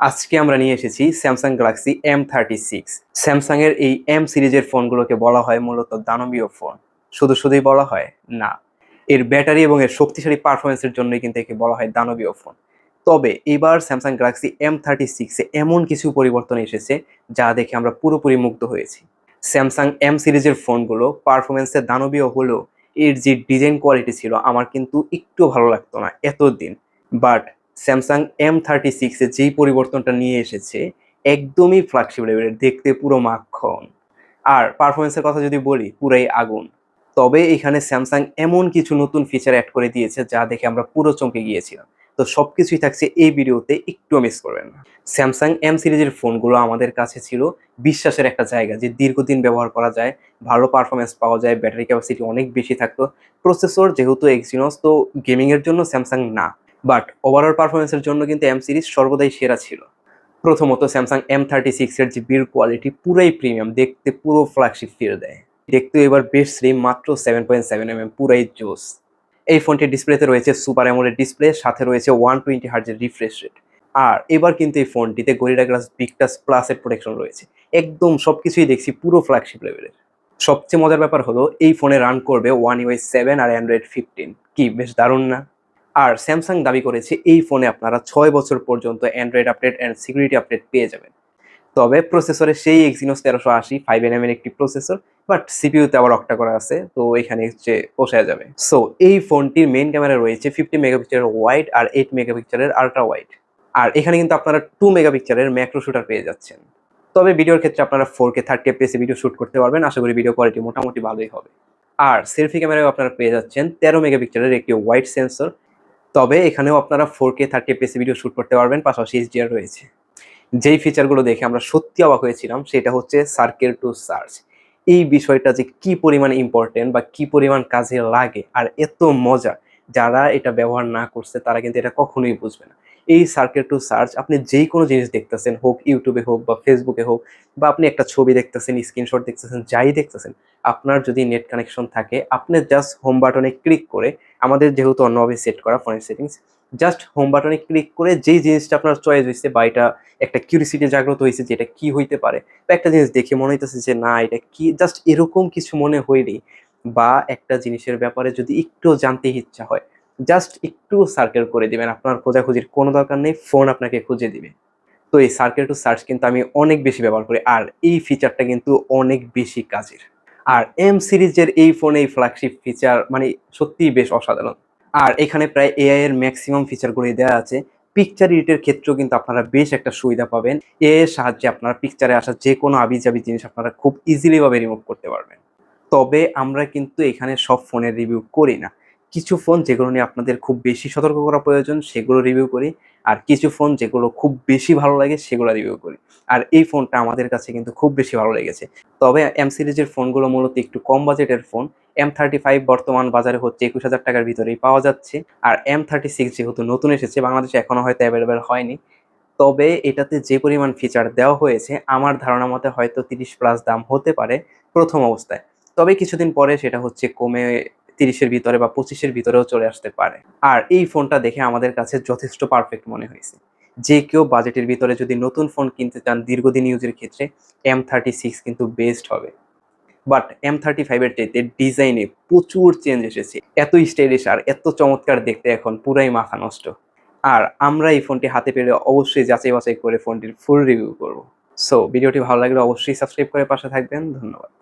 আজকে আমরা নিয়ে এসেছি Samsung Galaxy M thirty six Samsung এর এই এম সিরিজের ফোনগুলোকে বলা হয় মূলত দানবীয় ফোন। শুধু শুধুই বলা হয় না। এর ব্যাটারি এবং এর শক্তিশালী পারফরমেন্সের জন্যই কিন্তু একে বলা হয় দানবীয় ফোন। তবে এবার স্যামসাং গ্যালাক্সি এম থার্টি সিক্সে এমন কিছু পরিবর্তন এসেছে যা দেখে আমরা পুরোপুরি মুগ্ধ হয়েছি। স্যামসাং এম সিরিজের ফোনগুলো পারফরমেন্সে দানবীয় হলেও এর যে ডিজাইন কোয়ালিটি ছিল, আমার কিন্তু একটু ভালো লাগতো না এতদিন। বাট স্যামসাং এম থার্টি সিক্সে যেই পরিবর্তনটা নিয়ে এসেছে, একদমই ফ্ল্যাগশিপ লেভেলের দেখতে পুরো মাখন। আর পারফরমেন্সের কথা যদি বলি, পুরাই আগুন। তবে এখানে স্যামসাং এমন কিছু নতুন ফিচার অ্যাড করে দিয়েছে, যা দেখে আমরা পুরো চমকে গিয়েছিলাম। তো সব কিছুই থাকছে এই ভিডিওতে, একটু মিস করবেন না। স্যামসাং এম সিরিজের ফোনগুলো আমাদের কাছে ছিল বিশ্বাসের একটা জায়গা, যে দীর্ঘদিন ব্যবহার করা যায়, ভালো পারফরমেন্স পাওয়া যায় ব্যাটারি ক্যাপাসিটি অনেক বেশি থাকতো। প্রসেসর যেহেতু এক্সিনস তো গেমিংয়ের জন্য স্যামসাং না। বাট ওভারঅল পারফরমেন্সের জন্য কিন্তু এম সিরিজ সর্বদাই সেরা ছিল। প্রথমত স্যামসাং এম থার্টি সিক্সের যে বিল্ড কোয়ালিটি পুরাই প্রিমিয়াম দেখতে পুরো ফ্ল্যাগশিপ ফিল দেয়। দেখতে এবার বেশ স্লিম মাত্র seven point seven M M পুরাই জোস। এই ফোনটির ডিসপ্লেতে রয়েছে সুপার অ্যামোলেড ডিসপ্লে সাথে রয়েছে ওয়ান টোয়েন্টি হার্জের রিফ্রেশ রেট আর এবার কিন্তু এই ফোনটিতে গরিলা গ্লাস বিগটাস প্লাসের প্রোটেকশন রয়েছে। একদম সব কিছুই দেখছি পুরো ফ্ল্যাগশিপ লেভেলের সবচেয়ে মজার ব্যাপার হলো, এই ফোনে রান করবে ওয়ান ইউআই সেভেন আর অ্যান্ড্রয়েড ফিফটিন কি, বেশ দারুণ না? আর স্যামসাং দাবি করেছে এই ফোনে আপনারা ছয় বছর পর্যন্ত Android update and security update পেয়ে যাবেন। তবে প্রসেসরে সেই এক্সিনোস তেরোশো আশি ফাইভ এন এর একটি প্রসেসর বাট সিপিইউতে আবার অক্টা করা আছে, তো এখানে হচ্ছে পোষায় যাবে। সো এই ফোনটির মেন ক্যামেরা রয়েছে ফিফটি মেগাপিক্সেলের ওয়াইড আর এইট মেগাপিক্সেলের আলট্রা ওয়াইড আর এখানে কিন্তু আপনারা টু মেগাপিক্সেলের ম্যাক্রো শুটার পেয়ে যাচ্ছেন। তবে ভিডিওর ক্ষেত্রে আপনারা ফোর কে থার্টি এফপিএসে ভিডিও শুট করতে পারবেন। আশা করি ভিডিও কোয়ালিটি মোটামুটি ভালোই হবে। আর সেলফি ক্যামেরাও আপনারা পেয়ে যাচ্ছেন তেরো মেগাপিক্সেলের একটি ওয়াইড সেন্সর তবে এখানেও আপনারা ফোর কে থার্টি এফপিএসে ভিডিও শুট করতে পারবেন, পাশাপাশি এইচডিআর রয়েছে। যেই ফিচারগুলো দেখে আমরা সত্যি অবাক হয়েছিলাম, সেটা হচ্ছে সার্কেল টু সার্চ এই বিষয়টা যে কি পরিমাণ ইম্পর্টেন্ট বা কি পরিমাণ কাজে লাগে আর এত মজা, যারা এটা ব্যবহার না করছে, তারা কিন্তু এটা কখনোই বুঝবে না। এই সার্কেল টু সার্চ আপনি যেই কোনো জিনিস দেখতেছেন, হোক ইউটিউবে হোক বা ফেসবুকে হোক, বা আপনি একটা ছবি দেখতেছেন স্ক্রিনশট দেখতেছেন, যাই দেখতেছেন, আপনার যদি নেট কানেকশন থাকে, আপনি জাস্ট হোম বাটনে ক্লিক করে আমাদের যেহেতু অন্যভাবে সেট করা ফোনের সেটিংস জাস্ট হোম বাটনে ক্লিক করে যেই জিনিসটা আপনার চয়েস হয়েছে বা এটা একটা কিউরিসিটি জাগ্রত হয়েছে যে এটা কী হইতে পারে, বা একটা জিনিস দেখে মনে হইতেছে যে না, এটা কি জাস্ট এরকম কিছু মনে হইলেই বা একটা জিনিসের ব্যাপারে যদি একটু জানতে ইচ্ছা হয় জাস্ট একটু সার্কেল করে দিবেন, আপনার খোঁজাখুঁজির কোনো দরকার নেই ফোন আপনাকে খুঁজে দিবে। তো এই সার্কেল টু সার্চ কিন্তু আমি অনেক বেশি ব্যবহার করি, আর এই ফিচারটা কিন্তু অনেক বেশি কাজের। আর এম সিরিজের এই ফোনে এই ফ্ল্যাগশিপ ফিচার মানে সত্যিই বেশ অসাধারণ। আর এখানে প্রায় এআই এর ম্যাক্সিমাম ফিচারগুলোই দেওয়া আছে। পিকচার এডিটের ক্ষেত্রেও কিন্তু আপনারা বেশ একটা সুবিধা পাবেন। এআই এর সাহায্যে আপনারা পিকচারে আসা যে কোনো আবিজাবি জিনিস আপনারা খুব ইজিলিভাবে রিমুভ করতে পারবেন। তবে আমরা কিন্তু এখানে সব ফোনের রিভিউ করি না। কিছু ফোন যেগুলো নিয়ে আপনাদের খুব বেশি সতর্ক করা প্রয়োজন, সেগুলো রিভিউ করি। আর কিছু ফোন যেগুলো খুব বেশি ভালো লাগে, সেগুলো রিভিউ করি। আর এই ফোনটা আমাদের কাছে কিন্তু খুব বেশি ভালো লেগেছে। তবে এম সিরিজের ফোনগুলো মূলত একটু কম বাজেটের ফোন এম থার্টি ফাইভ বর্তমান বাজারে হচ্ছে একুশ হাজার টাকার ভিতরেই পাওয়া যাচ্ছে। আর এম থার্টি সিক্স যেহেতু নতুন এসেছে, বাংলাদেশে এখনও হয়তো অ্যাভেলেবেল হয়নি। তবে এটাতে যে পরিমাণ ফিচার দেওয়া হয়েছে, আমার ধারণা মতে হয়তো তিরিশ প্লাস দাম হতে পারে প্রথম অবস্থায়। তবে কিছুদিন পরে সেটা হচ্ছে কমে তিরিশের ভিতরে বা পঁচিশের ভিতরেও চলে আসতে পারে। আর এই ফোনটা দেখে আমাদের কাছে যথেষ্ট পারফেক্ট মনে হয়েছে। যে কেউ বাজেটের ভিতরে যদি নতুন ফোন কিনতে চান, দীর্ঘদিন ইউজের ক্ষেত্রে এম থার্টি সিক্স কিন্তু বেস্ট হবে। বাট এম থার্টি ফাইভের চাইতে ডিজাইনে প্রচুর চেঞ্জ এসেছে। এত স্টাইলিশ আর এত চমৎকার দেখতে এখন, পুরাই মাথা নষ্ট। আর আমরা এই ফোনটি হাতে পেলে অবশ্যই যাচাই বাছাই করে ফোনটির ফুল রিভিউ করব। সো ভিডিওটি ভালো লাগলে অবশ্যই সাবস্ক্রাইব করে পাশে থাকবেন। ধন্যবাদ।